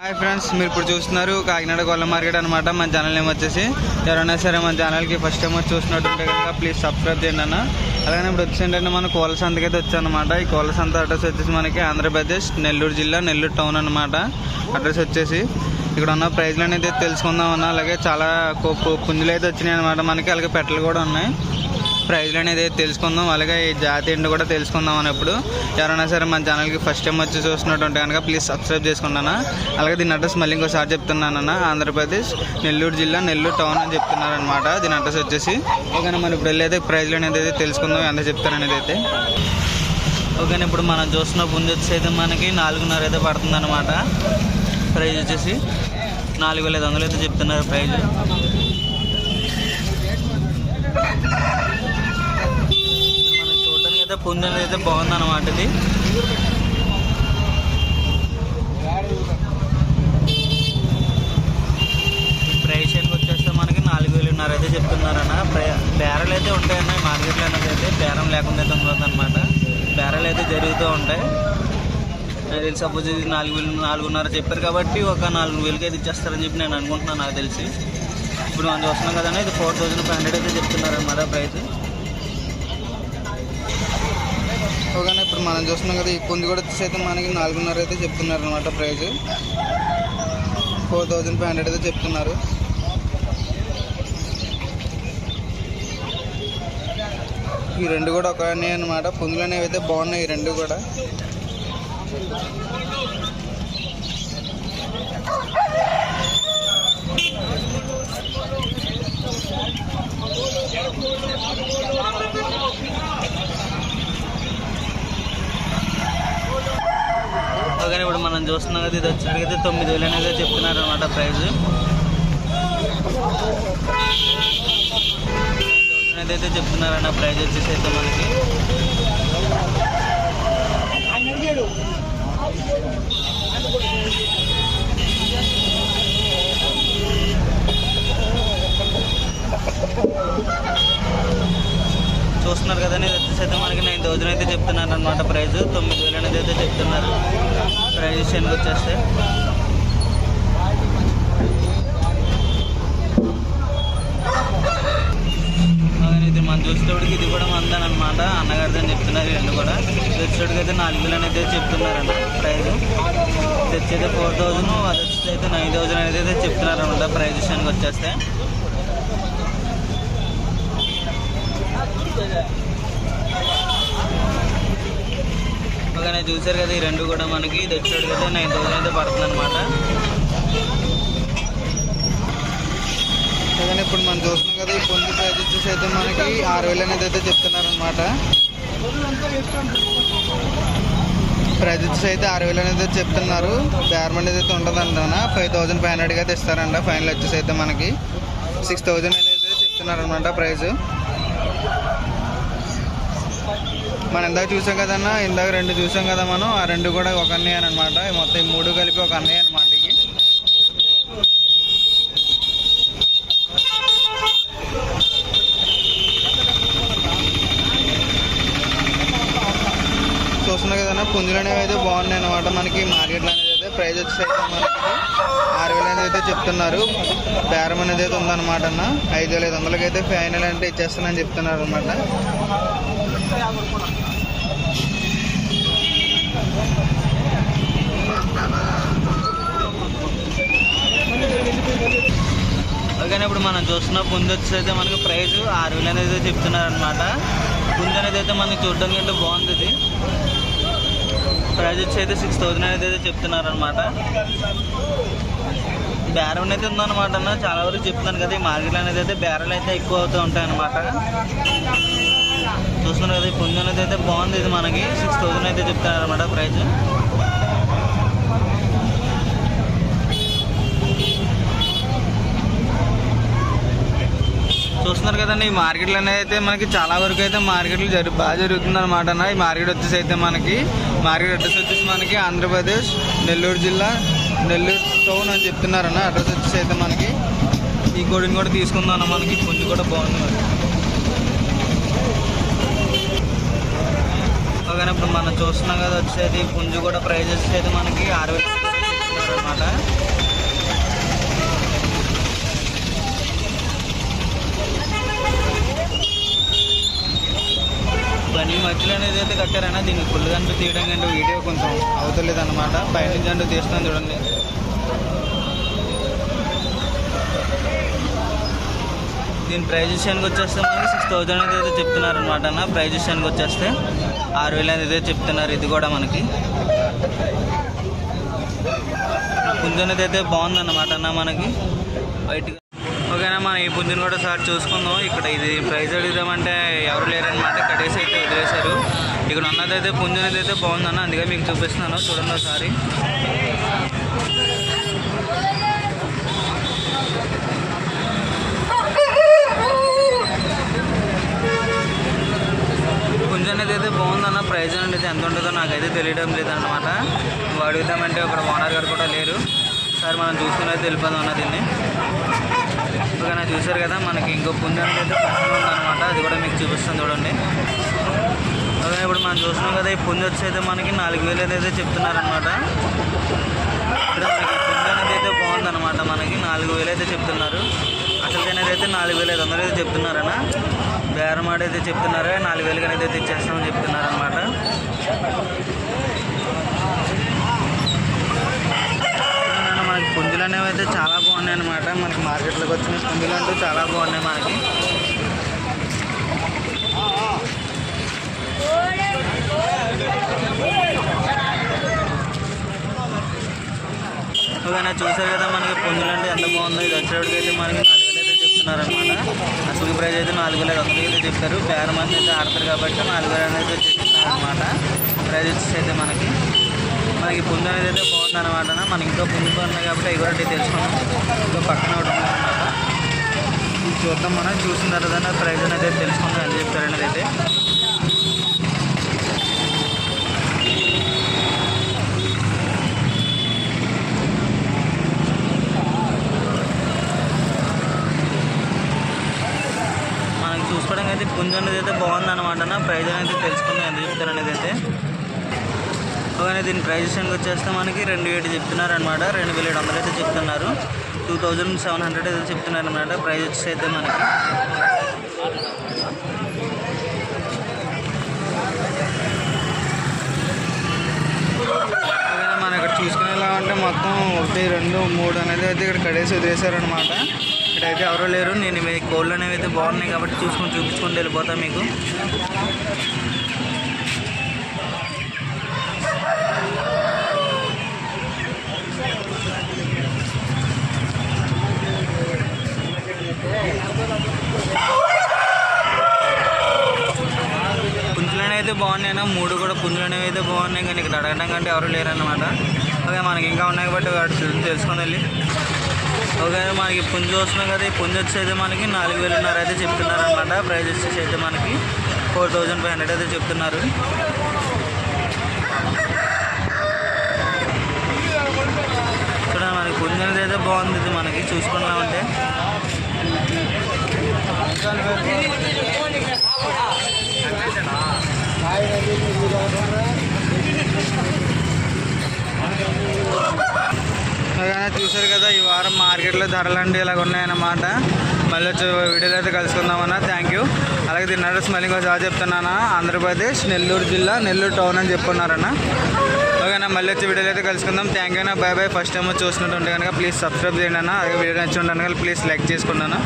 Hi friends మీరు ఇప్పుడు చూస్తున్నారు కాకినాడ గొల్ల మార్కెట్ అనమాట మన ఛానల్ నేమ్ వచ్చేసి ఎవరైనా సరే మన ఛానల్కి ఫస్ట్ టైం వచ్చి చూసినట్టుంటే కనుక ప్లీజ్ సబ్స్క్రైబ్ చేయండి అన్న. అలాగే ఇప్పుడు వచ్చేంటంటే మన కోల సంతకి అయితే వచ్చానమాట. ఈ కోల సంత అడ్రస్ వచ్చేసి మనకి ఆంధ్రప్రదేశ్ నెల్లూరు జిల్లా నెల్లూరు టౌన్ అనమాట అడ్రస్ వచ్చేసి ఇక్కడ ఉన్న ప్రైజ్లు అనేది తెలుసుకుందాం అన్న. అలాగే చాలా పుంజులు అయితే వచ్చినాయి అనమాట మనకి. అలాగే పెట్టలు కూడా ఉన్నాయి. ప్రైజ్లు అనేది తెలుసుకుందాం. అలాగే ఈ జాతి ఏంటో కూడా తెలుసుకుందాం అన్నప్పుడు. ఎవరైనా సరే మన ఛానల్కి ఫస్ట్ టైం వచ్చి చూస్తున్నట్టు కనుక ప్లీజ్ సబ్స్క్రైబ్ చేసుకున్నాను? అలాగే దీని అడ్రస్ మళ్ళీ ఇంకోసారి చెప్తున్నానన్న. ఆంధ్రప్రదేశ్ నెల్లూరు జిల్లా నెల్లూరు టౌన్ అని చెప్తున్నారనమాట దీని అడ్రస్ వచ్చేసి. ఓకేనా మనం ఇప్పుడు వెళ్ళైతే ప్రైజ్లు అనేది అయితే తెలుసుకుందాం. ఎంత చెప్తారనేది అయితే. ఓకేనా ఇప్పుడు మనం చూస్తున్న పుంజు వచ్చేసి అయితే మనకి నాలుగున్నర అయితే పడుతుంది అనమాట ప్రైజ్ వచ్చేసి నాలుగు వేల ఐదు వందలు అయితే చెప్తున్నారు ప్రైజ్ మనం చూడడానికి అయితే బాగుంది అనమాట ఇది. ప్రైస్ వచ్చేస్తే మనకి నాలుగు వేలున్నర అయితే చెప్తున్నారన్న. ప్ర- బేరాలు అయితే ఉంటాయన్న మార్కెట్లో అనేది అయితే బేరం లేకుండా అయితే ఉంటుంది అనమాట బేరాలు అయితే జరుగుతూ ఉంటాయి. నాకు తెలిసి సపోజ్ ఇది నాలుగు వేలు నాలుగున్నర చెప్పారు కాబట్టి ఒక నాలుగు వేలకి అయితే ఇచ్చేస్తారని చెప్పి నేను అనుకుంటున్నాను నాకు తెలిసి. ఇప్పుడు మనం చూస్తున్నాం కదన్నా ఇది ఫోర్ థౌజండ్ ఫైవ్ హండ్రెడ్ అయితే చెప్తున్నారన్నమాట ప్రైస్. ఇప్పుడు మనం చూస్తున్నాం కదా ఈ పుంజు కూడా వచ్చేసి అయితే మనకి నాలుగున్నర అయితే చెప్తున్నారు అనమాట price. Four thousand five hundred అయితే చెప్తున్నారు. ఈ రెండు కూడా ఒక అనమాట పుందులు అనేవి అయితే బాగున్నాయి ఈ రెండు కూడా. కానీ ఇప్పుడు మనం చూస్తున్నాం కదా ఇది వచ్చేటికైతే తొమ్మిది వేలు అనేది చెప్తున్నారు అనమాట ప్రైజ్ అయితే చెప్తున్నారన్న ప్రైజ్ వచ్చేసి అయితే మనకి చూస్తున్నారు కదండి ఇది వచ్చేసి అయితే మనకి నైన్ థౌజండ్ అయితే చెప్తున్నారు అనమాట ప్రైజ్. తొమ్మిది వేలు అనేది అయితే చెప్తున్నారు. ప్రైజ్ విషయానికి వచ్చేస్తే. అలాగే ఇది మనం చూసేటోడికి ఇది కూడా మందని అనమాట చెప్తున్నారు ఇవన్నీ రెండు కూడా. తెచ్చేటికి అయితే నాలుగు వేలు అనేది చెప్తున్నారన్న తెచ్చి తెచ్చేది ఫోర్ థౌజండ్ అది వచ్చి అయితే నైన్ థౌజండ్ అనేది అయితే చెప్తున్నారు అనమాట విషయానికి వచ్చేస్తే ఓకే చూసారు కదా ఈ రెండు కూడా మనకి ఇది కదా నైన్ థౌసండ్ అయితే పడుతుంది అనమాట కానీ ఇప్పుడు మనం చూస్తున్నాం కదా ఈ పొంది ప్రైస్ వచ్చేసి అయితే మనకి ఆరు వేలు అనేది అయితే చెప్తున్నారు అనమాట వచ్చేసి అయితే ఆరు వేలు అనేది అయితే చెప్తున్నారు. బేరం అనేది అయితే ఉండదంట ఫైవ్ థౌసండ్ ఫైవ్ హండ్రెడ్గా అయితే ఇస్తారంట ఫైనల్ వచ్చేసి అయితే మనకి. సిక్స్ థౌసండ్ అనేది చెప్తున్నారనమాట చెప్తున్నారు అనమాట ప్రైస్ మనం ఇందాక చూసాం కదన్నా? ఇందాక రెండు చూసాం కదా మనం? ఆ రెండు కూడా ఒక అన్నయ్య అనమాట మొత్తం మూడు కలిపి ఒక అన్నయ్య అనమాట చూస్తున్నాం చూస్తున్నా కదన్నా పుంజులు అనేవి అయితే బాగున్నాయి అనమాట మనకి మార్కెట్లో అనేది అయితే ప్రైస్ వచ్చేసి మనకి ఆరు వేలు అనేది అయితే చెప్తున్నారు. బేరం అనేది అయితే ఉందన్నమాట అన్న. ఐదు వేల ఐదు వందలకి అయితే ఫైనల్ అంటే ఇచ్చేస్తానని చెప్తున్నారు అనమాట ఓకే ఇప్పుడు మనం చూస్తున్న పుంజు అయితే మనకి ప్రైస్ ఆరు వేలు అనేది చెప్తున్నారనమాట చెప్తున్నారు పుంజు అనేది అయితే మనకి చూడడానికి అయితే బాగుంది ఇది. ప్రైస్ వచ్చి అయితే సిక్స్ థౌజండ్ అనేది అయితే చెప్తున్నారనమాట బేరం అనేది ఉందన్నమాట అన్న. చాలా వరకు చెప్తున్నాను కదా ఈ మార్కెట్లో అనేది అయితే బేరాలు అయితే ఎక్కువ అవుతూ ఉంటాయి అనమాట చూస్తున్నారు కదా ఈ పుంజు అనేది అయితే బాగుంది ఇది మనకి. సిక్స్ థౌజండ్ అయితే చెప్తున్నారు అనమాట ప్రైస్. చూస్తున్నారు కదండి ఈ మార్కెట్లు అనేది అయితే మనకి చాలా వరకు అయితే మార్కెట్లు జరి బాగా జరుగుతుంది అనమాట ఈ మార్కెట్ వచ్చేసి అయితే మనకి మార్కెట్ అడ్రస్ వచ్చేసి మనకి ఆంధ్రప్రదేశ్ నెల్లూరు జిల్లా నెల్లూరు టౌన్ అని చెప్తున్నారన్న అడ్రస్ వచ్చేసి అయితే మనకి. ఈ కోడిని కూడా తీసుకుందాం అన్న మనకి పుంజు కూడా బాగుంది మరి. ఓకే ఇప్పుడు మనం చూస్తున్నాం కదా వచ్చేది పుంజు కూడా ప్రైజెస్ అయితే మనకి ఆరు వేలు అనమాట పెట్టారన్నా దీనికి ఫుల్ అంటూ తీయడం కంటే వీడియో కొంచెం అవుతలేదు అనమాట పైనుంచి అంటూ తీస్తాను చూడండి. దీని ప్రైజ్ విషయానికి వచ్చేస్తే మనకి సిక్స్ థౌజండ్ అయితే చెప్తున్నారు అనమాట అన్న. ప్రైజ్ విషయానికి వచ్చేస్తే ఆరు వేలు అయితే చెప్తున్నారు ఇది కూడా మనకి. కుంజనది అయితే బాగుందన్నమాట అన్న మనకి. వైట్గా ఓకేనా మనం ఈ పుంజుని కూడా సార్ చూసుకుందాం. ఇక్కడ ఇది ప్రైజ్ అడుగుదామంటే ఎవరు లేరనమాట కట్టేసి అయితే వదిలేశారు. ఇక్కడ ఉన్నదైతే పుంజనేది అయితే బాగుందన్న అందుకే మీకు చూపిస్తున్నాను. చూడండి ఒకసారి. పుంజు అనేది అయితే బాగుందన్న ప్రైజ్ అనేది ఎంత ఉంటుందో నాకైతే తెలియడం లేదన్నమాట. అడుగుతామంటే ఇక్కడ ఓనర్ గారు కూడా లేరు. సార్ మనం చూసుకుని అయితే వెళ్ళిపోదాం అన్న దీన్ని. ఓకేనా చూసారు కదా మనకి ఇంకో పుంజు అనేది అయితే పక్కన ఉందన్నమాట. అది కూడా మీకు చూపిస్తాను చూడండి. ఓకే ఇప్పుడు మనం చూస్తున్నాం కదా ఈ పుంజు వచ్చి అయితే మనకి నాలుగు వేలు అయితే చెప్తున్నారనమాట ఇక్కడ మనకి ఈ అనేది అయితే బాగుందన్నమాట మనకి. నాలుగు వేలు అయితే చెప్తున్నారు. అసలు అనేది అయితే నాలుగు వేలు ఐదు వందలు అయితే చెప్తున్నారన్న. బేరమాడైతే అయితే చెప్తున్నారు నాలుగు వేలు అనేది అయితే ఇచ్చేస్తామని చెప్తున్నారు మనకి పుంజులు అనేవి అయితే చాలా బాగున్నాయి అనమాట మనకి మార్కెట్లోకి వచ్చిన పుంజులు అంటూ చాలా బాగున్నాయి మనకి ఓకేనా చూసారు కదా మనకి పుంజులు అంటే ఎంత బాగుందో? ఇది వచ్చేటికి అయితే మనకి నాలుగు వేలు అయితే చెప్తున్నారు అనమాట అసలు ప్రైస్ అయితే నాలుగు వేల ఐదు వందలు అయితే చెప్తారు పేరు మంది అయితే ఆడతారు కాబట్టి నాలుగు వేలు అనేది అయితే చెప్తున్నారు అనమాట ప్రైస్ వచ్చేసి అయితే మనకి మనకి పుంజు అనేది అయితే బాగుంది అనమాట మనకి ఇంకా పుంజు ఉన్నాయి కాబట్టి అవి కూడా తెలుసుకున్నాం ఇంకో పక్కన ఒకటి ఉందన్నమాట. ఇది చూద్దాం మనం. చూసిన తర్వాత ప్రైజ్ అనేది తెలుసుకుందాం ఎంత చెప్తారనేది అయితే. మనకి చూసుకోవడానికి అయితే పుంజు అనేది అయితే బాగుంది అనమాట ప్రైజ్ అనేది తెలుసుకుందాం ఎంత చెప్తారనేది అయితే. ఓకే దీని ప్రైస్ విషయానికి వచ్చేస్తే మనకి రెండు వేలు చెప్తున్నారు అనమాట రెండు వేల ఏడు వందలు అయితే చెప్తున్నారు. టూ థౌజండ్ సెవెన్ హండ్రెడ్ అయితే చెప్తున్నారు అనమాట ప్రైజ్ వచ్చేసి అయితే మనకి. మనం ఇక్కడ చూసుకునేలా అంటే మొత్తం ఒకటి రెండు మూడు అనేది అయితే ఇక్కడ కడేసి వదిలేశారనమాట ఇక్కడైతే ఎవరూ లేరు. నేను మీ కోళ్ళు అనేవి అయితే బాగున్నాయి కాబట్టి చూసుకొని చూపించుకొని వెళ్ళిపోతాను మీకు పుంజులు అనేవి అయితే బాగున్నాయి మూడు కూడా పుంజులు ఉన్నాయి కానీ ఇక్కడ అడగడం కంటే ఎవరు లేరన్నమాట. ఓకే మనకి ఇంకా ఉన్నాయి కాబట్టి వాటి తెలుసుకొని వెళ్ళి. ఓకే మనకి పుంజు వస్తున్నాం కదా ఈ పుంజు వచ్చి మనకి నాలుగు వేలున్నర అయితే చెప్తున్నారు అనమాట ప్రైజ్ వచ్చేసి అయితే మనకి ఫోర్ థౌజండ్ ఫైవ్ హండ్రెడ్ అయితే చెప్తున్నారు. చూడండి మనకి పుంజు అనేది అయితే బాగుంది. ఇది మనకి చూసుకున్నామంటే అంటే చూసారు కదా ఈ వారం మార్కెట్లో ధరలు అంటే ఇలాగ ఉన్నాయన్నమాట. మళ్ళీ వచ్చి వీడియోలో అయితే కలుసుకుందామన్నా. థ్యాంక్ యూ అలాగే దీని అడ్రస్ మళ్ళీ ఇంకోసారి చెప్తున్నానా. ఆంధ్రప్రదేశ్ నెల్లూరు జిల్లా నెల్లూరు టౌన్ అని చెప్పుకున్నారన్న. ఓకేనా మళ్ళీ వచ్చి వీడియోలో అయితే కలుసుకుందాం. థ్యాంక్ యూ నా బాయ్ బాయ్ ఫస్ట్ టైం చూసినట్టుంటే కనుక ప్లీజ్ సబ్స్క్రైబ్ చేయండి అన్న. అలాగే వీడియో నచ్చి ఉంటాను కనుక ప్లీజ్ లైక్ చేసుకున్నాను